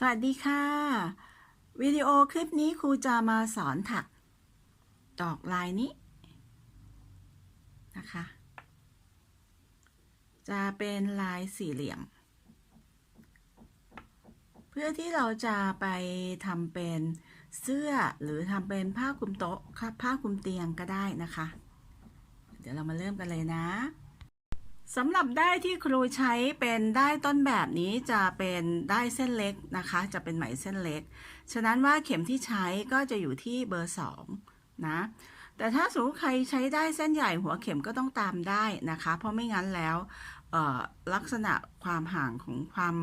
สวัสดีค่ะ วิดีโอคลิปนี้ครูจะมาสอนถัก ดอกลายนี้นะคะ จะเป็นลายสี่เหลี่ยม เพื่อที่เราจะไปทำเป็นเสื้อหรือทำเป็นผ้าคลุมโต๊ะค่ะผ้าคลุมเตียงก็ได้นะคะ เดี๋ยวเรามาเริ่มกันเลยนะ สำหรับได้ที่ครูใช้เป็นได้ต้นแบบนี้จะเป็นได้เส้นเล็กนะคะ จะเป็นไหมเส้นเล็ก ฉะนั้นว่าเข็มที่ใช้ก็จะอยู่ที่เบอร์สองนะแต่ถ้าสมมติใครใช้ได้เส้นใหญ่หัวเข็มก็ต้องตามได้นะคะ เพราะไม่งั้นแล้วลักษณะความห่างของความ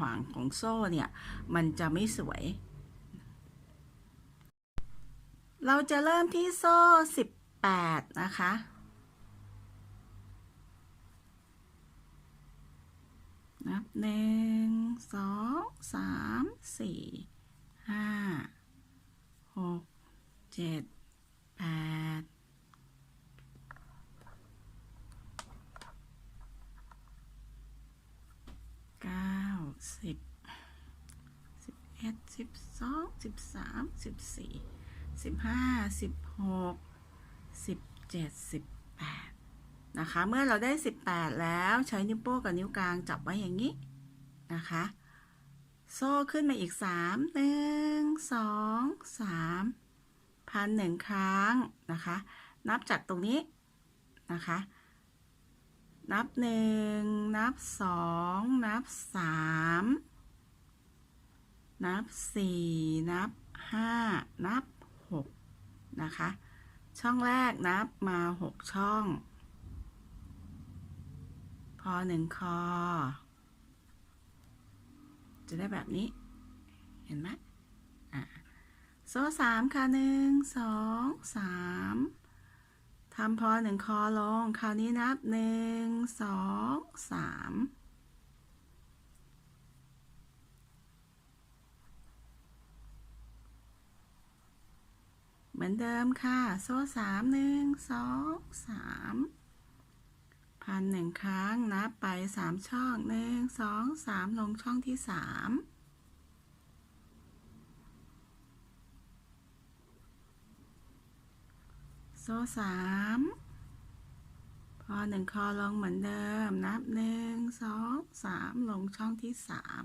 ห่างของโซ่เนี่ยมันจะไม่สวย เราจะเริ่มที่โซ่ 18 นะคะ นับหนึ่งสองสามสี่ห้าหกเจ็ดแปดเก้าสิบสิบเอ็ดสิบสองสิบสามสิบสี่สิบห้าสิบหกสิบเจ็ดสิบแปด นะคะ เมื่อเราได้ 18 แล้วใช้นิ้วโป้งกับนิ้วกลางจับไว้อย่างนี้นะคะ โซ่ขึ้นมาอีก 3 1 2 3 พันหนึ่งครั้งนะคะ นับจากตรงนี้นะคะ นับ 1 นับ 2 นับ 3 นับ 4 นับ 5 นับ 6 นะคะ ช่องแรกนับมา 6 ช่อง พอหนึ่งคอ จะได้แบบนี้ เห็นไหมอะโซ่สามค่ะหนึ่งสองสามทำพอหนึ่งคอลง คราวนี้นับหนึ่งสองสามเหมือนเดิมค่ะ โซ่สามหนึ่งสองสาม พันหนึ่งครั้ง นับไปสามช่องหนึ่งสองสามลงช่องที่สามโซ่สามพอหนึ่งคอลงเหมือนเดิม นับหนึ่งสองสามลงช่องที่สาม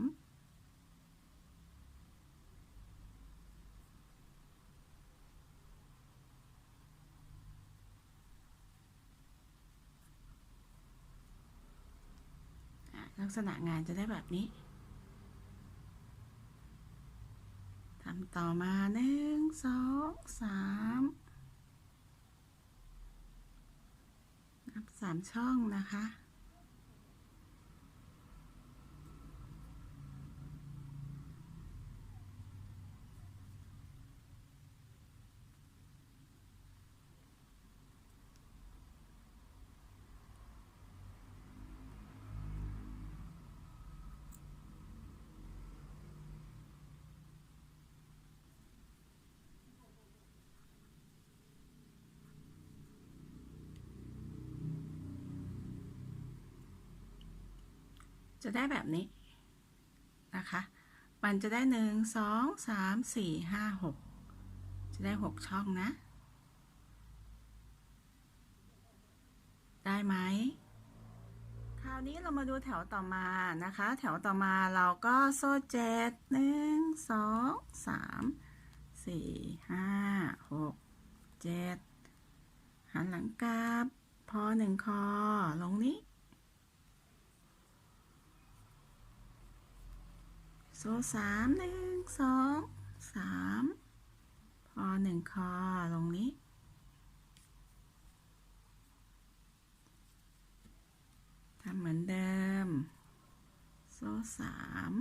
ลักษณะงานจะได้แบบนี้ทำต่อมาหนึ่งสองสามนับสามช่องนะคะ จะได้แบบนี้นะคะ มันจะได้หนึ่งสองสามสี่ห้าหกจะได้หกช่องนะ ได้ไหมคราวนี้เรามาดูแถวต่อมานะคะ แถวต่อมาเราก็โซ่เจ็ดหนึ่งสองสามสี่ห้าหกเจ็ดหันหลังกลับพอหนึ่งคอลงนี้ โซ่สามหนึ่งสองสามพอหนึ่งคอลงนี้ ทำเหมือนเดิม โซ่สาม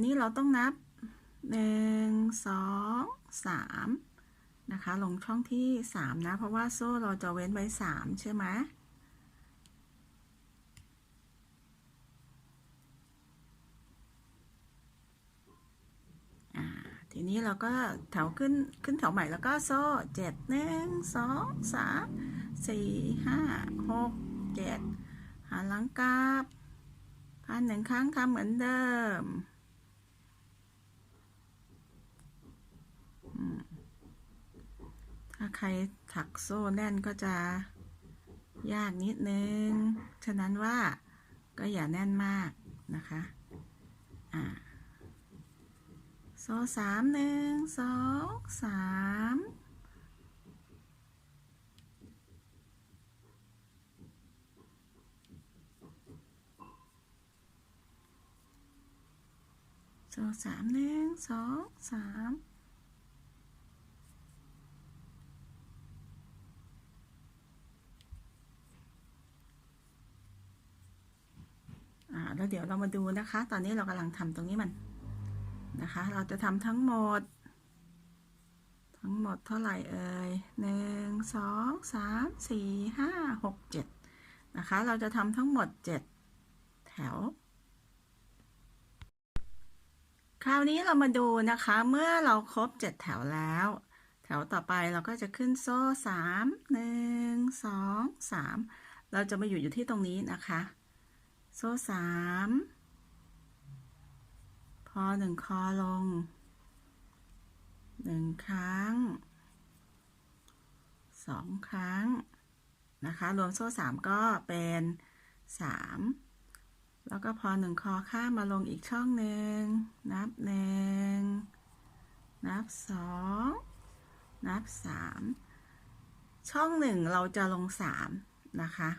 นนี้เราต้องนับหนึ่งสอสามนะคะ ลงช่องที่สามนะ เพราะว่าโซ่เราจะเว้นไว้สามใช่ไหมทีนี้เราก็แถวขึ้นขึ้นแถวใหม่แล้วก็โซ่เจ็ดหนึ่งสองสามสี่ห้าหกเจ็ดหาหลังกาบพันหนึ่งครั้งทำเหมือนเดิม ถ้าใครถักโซ่แน่นก็จะยากนิดนึง ฉะนั้นว่าก็อย่าแน่นมากนะคะอ่าโซ่สามหนึ่งสองสามโซ่สามหนึ่งสองสามาแล้วเดี๋ยวเรามาดูนะคะ ตอนนี้เรากำลังทำตรงนี้มันนะคะ เราจะทำทั้งหมด ทั้งหมดเท่าไหร่เอ่ยหนึ่งสองสามสี่ห้าหกเจ็ดนะคะ เราจะทำทั้งหมดเจ็ดแถว คราวนี้เรามาดูนะคะ เมื่อเราครบเจ็ดแถวแล้ว แถวต่อไปเราก็จะขึ้นโซ่สามหนึ่งสองสามเราจะมาอยู่อยู่ที่ตรงนี้นะคะ โซ่สามพอหนึ่งคอลงหนึ่งครั้งสองครั้งนะคะ รวมโซ่สามก็เป็นสามแล้วก็พอหนึ่งคอข้ามมาลงอีกช่องหนึ่งนับหนึ่งนับสองนับสามช่องหนึ่งเราจะลงสามนะคะ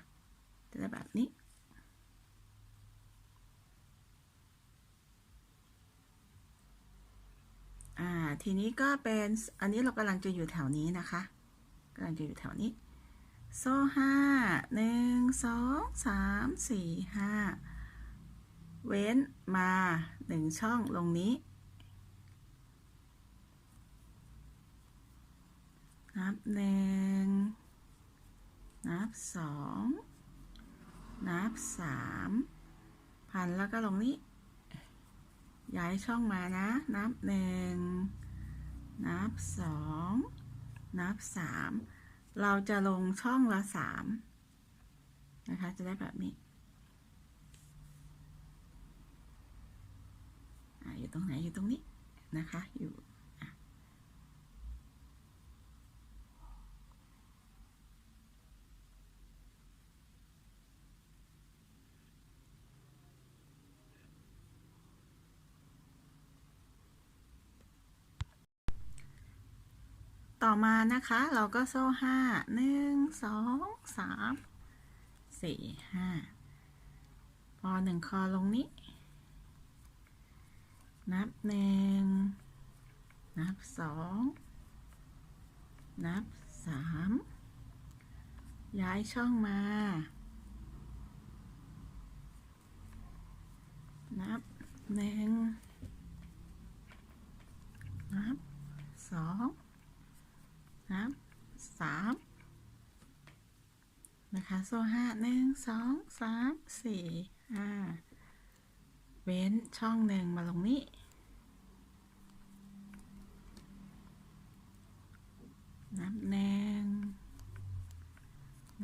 จะได้แบบนี้ อ่า ทีนี้ก็เป็น อันนี้เรากำลังจะอยู่แถวนี้นะคะกำลังจะอยู่แถวนี้ โซ่ห้าหนึ่งสองสามสี่ห้าเว้นมาหนึ่งช่องลงนี้นับหนึ่งนับสองนับสามพันแล้วก็ลงนี้ ย้ายช่องมานะ นับหนึ่งนับสองนับสามเราจะลงช่องละสามนะคะ จะได้แบบนี้ออยู่ตรงไหนอยู่ตรงนี้นะคะอยู่ ต่อมานะคะเราก็โซ่ห้าหนึ่งสองสามสี่ห้าพอหนึ่งคอลงนี้ นับหนึ่งนับสองนับสามย้ายช่องมา นับหนึ่งนับสอง นับสามนะคะโซ่ห้าหนึ่งสองสามสี่ห้าเว้นช่องหนึ่งมาลงนี้ นับหนึ่ง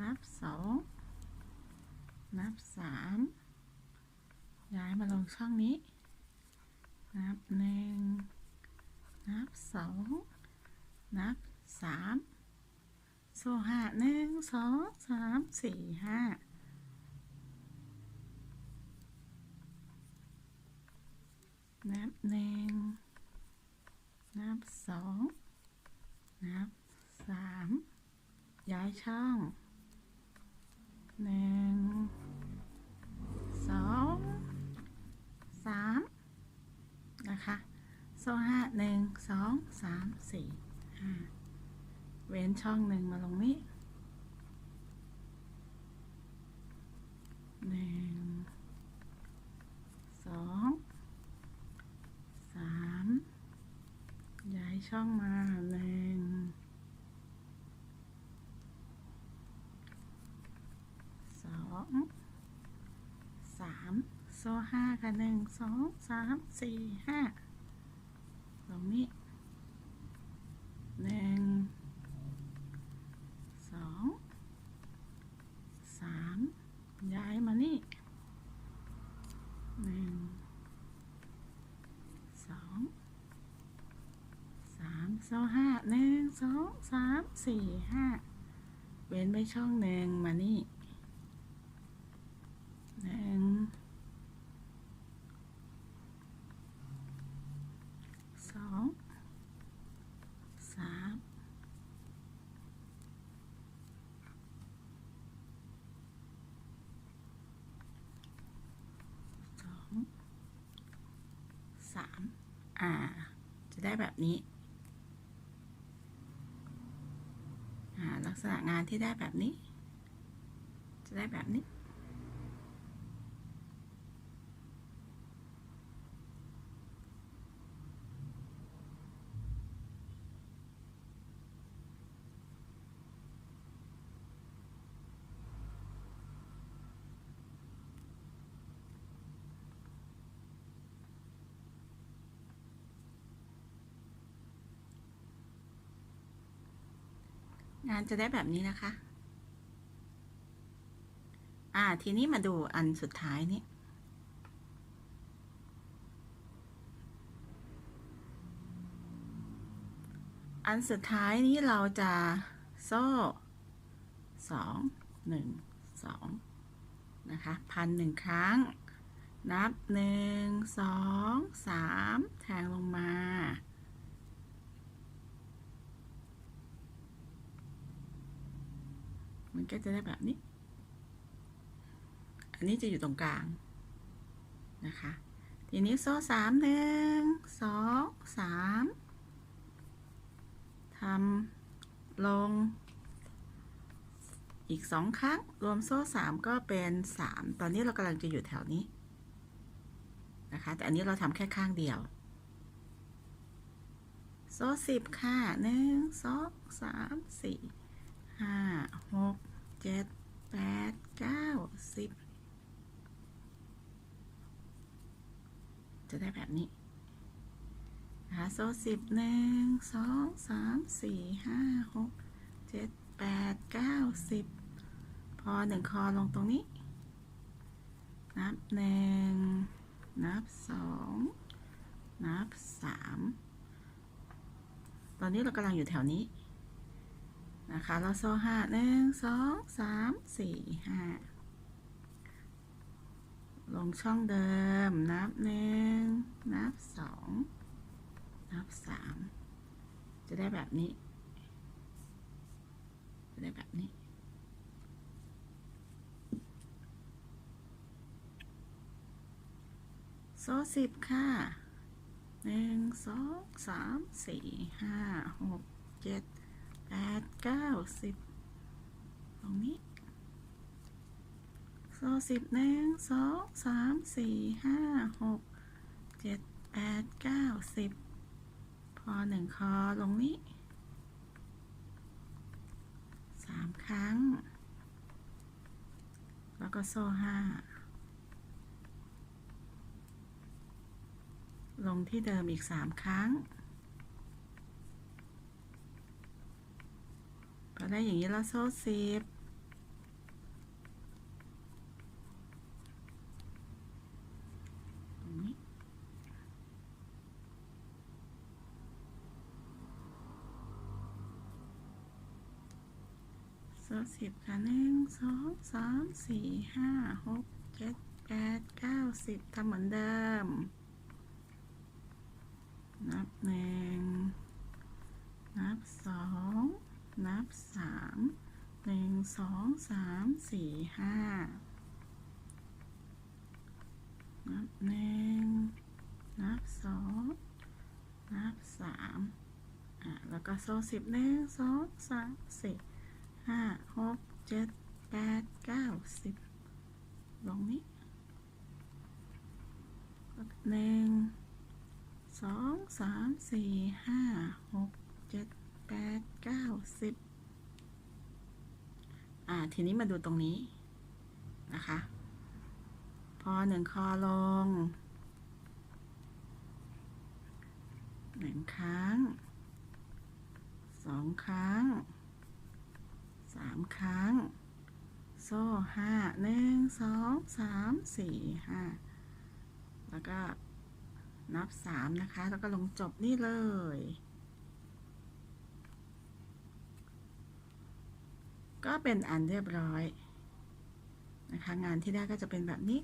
นับสองนับสามย้ายมาลงช่องนี้ นับหนึ่งนับสองนับ สามโซ่ห้าหนึ่งสองสามสี่ห้านับหนึ่งนับสองนับสามย้ายช่องหนึ่งสองสามนะคะ โซ่ห้าหนึ่งสองสามสี่ห้า เว้นช่องหนึ่งมาลงนี้หนึ่งสองสามย้ายช่องมาหนึ่งสองสามโซ่ห้าค่ะหนึ่งสองสามสี่ห้าตรงนี้หนึ่งสองสามย้ายมานี่หนึ่งสองสามโซ่ห้าหนึ่ง สองสามสี่ห้าเว้นไปช่องหนึ่งมานี่หนึ่งสองสามสองสามอ่า จะได้แบบนี้ อ่า ลักษณะงานที่ได้แบบนี้ จะได้แบบนี้ งานจะได้แบบนี้นะคะ อ่า ทีนี้มาดูอันสุดท้ายนี้ อันสุดท้ายนี้เราจะโซ่สองหนึ่งสองนะคะพันหนึ่งครั้ง นับหนึ่งสองสามแทงลงมา มัน ก็จะได้แบบนี้ อันนี้จะอยู่ตรงกลางนะคะ ทีนี้โซ่สามหนึ่งสองสามทำลง อีกสองครั้ง รวมโซ่สามก็เป็นสามตอนนี้เรากำลังจะอยู่แถวนี้นะคะ แต่อันนี้เราทำแค่ข้างเดียว โซ่สิบค่ะหนึ่งสองสามสี่ห้าหก เจ็ดแปดเก้าสิบจะได้แบบนี้นะคะโซ่สิบหนึ่งสองสามสี่ห้าหกเจ็ดแปดเก้าสิบพอหนึ่งคอลงตรงนี้ นับหนึ่งนับสองนับสามตอนนี้เรากำลังอยู่แถวนี้ นะคะเราโซ่ห้าหนึ่งสองสามสี่ห้าลงช่องเดิม นับหนึ่งนับสองนับสามจะได้แบบนี้ จะได้แบบนี้โซ่สิบค่ะหนึ่งสองสามสี่ห้าหกเจ็ด แปดเก้าสิบตรงนี้โซ่สิบหนึ่งสองสามสี่ห้าหกเจ็ดแปดเก้าสิบพอหนึ่งคอลงนี้สามครั้ง แล้วก็โซ่ห้าลงที่เดิมอีกสามครั้ง พอได้อย่างนี้เราโซ่สิบโซ่สิบค่ะหนึ่งสองสามสี่ห้าหกเจ็ดแปดเก้าสิบทำเหมือนเดิม นับหนึ่งนับสอง นับสามหนึ่งสองสามสี่ห้านับหนึ่งนับสองนับสามอะแล้วก็โซ่สิบหนึ่งสองสามสี่ห้าหกเจ็ดแปดเก้าสิบลงนี้หนึ่งสองสามสี่ห้า เก้าสิบอ่า ทีนี้มาดูตรงนี้ นะคะ พอหนึ่งคอลงหนึ่งครั้งสองครั้งสามครั้ง โซ่ห้าหนึ่งสองสามสี่ห้าแล้วก็นับสามนะคะ แล้วก็ลงจบนี่เลย ก็เป็นอันเรียบร้อยนะคะงานที่ได้ก็จะเป็นแบบนี้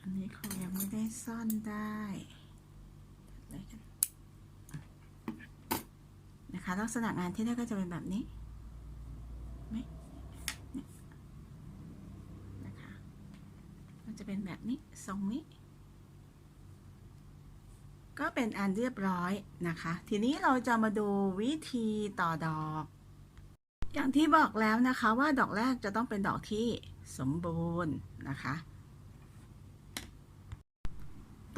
อันนี้เขายังไม่ได้ซ่อนได้นะคะลักษณะงานที่ได้ก็จะเป็นแบบนี้ไหมนะคะมันจะเป็นแบบนี้ทรงนี้ ก็เป็นอันเรียบร้อยนะคะ ทีนี้เราจะมาดูวิธีต่อดอก อย่างที่บอกแล้วนะคะว่าดอกแรกจะต้องเป็นดอกที่สมบูรณ์นะคะ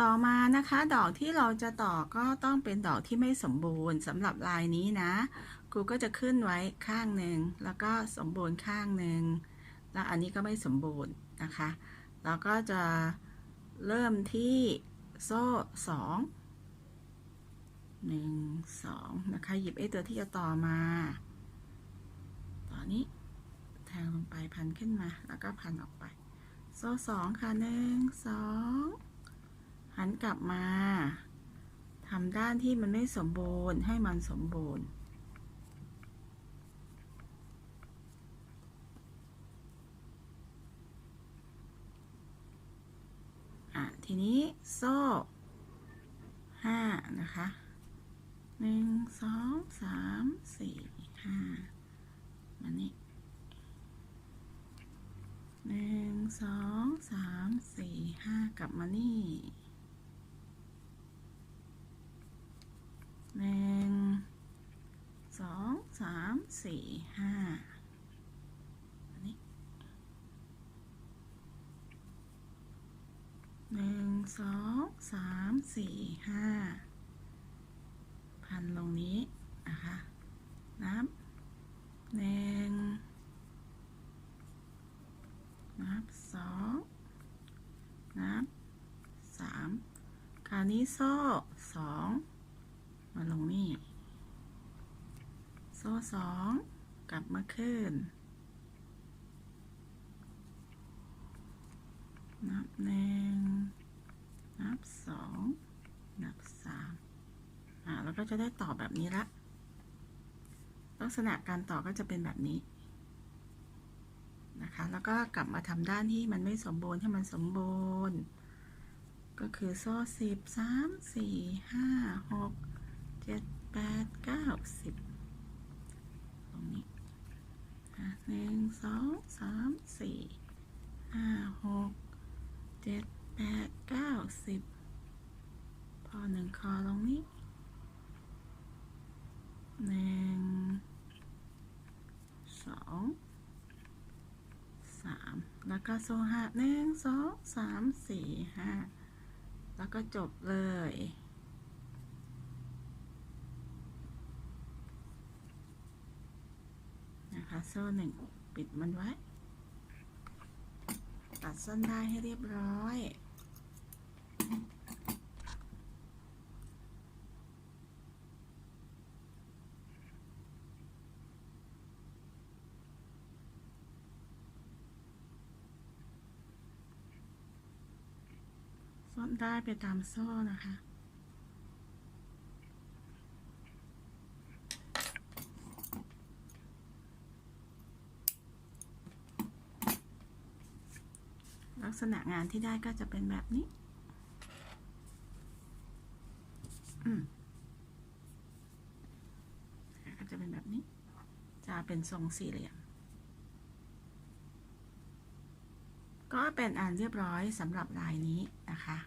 ต่อมานะคะดอกที่เราจะต่อก็ต้องเป็นดอกที่ไม่สมบูรณ์สำหรับลายนี้นะครูก็จะขึ้นไว้ข้างหนึ่งแล้วก็สมบูรณ์ข้างหนึ่งแล้วอันนี้ก็ไม่สมบูรณ์นะคะ เราก็จะเริ่มที่โซ่สอง หนึ่งสองนะคะ หยิบไอ้ตัวที่จะต่อมา ต่อนี้ แทงลงไปพันขึ้นมา แล้วก็พันออกไป โซ่สองค่ะหนึ่งสองหันกลับมาทำด้านที่มันไม่สมบูรณ์ให้มันสมบูรณ์อะทีนี้โซ่ห้านะคะ หนึ่งสองสามสี่ห้ามานี่หนึ่งสองสามสี่ห้ากลับมานี่หนึ่งสองสามสี่ห้ามานี่หนึ่งสองสามสี่ห้า พันลงนี้นะคะนับหนึ่งนับสองนับสามคราวนี้โซ่สองมาลงนี่ โซ่สองกลับมาขึ้น นับหนึ่งนับสองนับสาม อ่าแล้วก็จะได้ต่อแบบนี้ละ ลักษณะการต่อก็จะเป็นแบบนี้นะคะ แล้วก็กลับมาทำด้านที่มันไม่สมบูรณ์ให้มันสมบูรณ์ ก็คือโซ่สิบสามสี่ห้าหกเจ็ดแปดเก้าสิบตรงนี้หนึ่งสองสามสี่ห้าหกเจ็ดแปดเก้าสิบพอหนึ่งคอลงนี้ หนึ่งสองสามแล้วก็โซ่ห้าหนึ่งสองสามสี่ห้าแล้วก็จบเลยนะคะโซ่หนึ่งปิดมันไว้ ตัดส้นได้ให้เรียบร้อย ได้ไปตามโซ่นะคะ ลักษณะงานที่ได้ก็จะเป็นแบบนี้อืมก็จะเป็นแบบนี้ จะเป็นทรงสี่เหลี่ยมก็เป็นอันเรียบร้อยสำหรับลายนี้นะคะ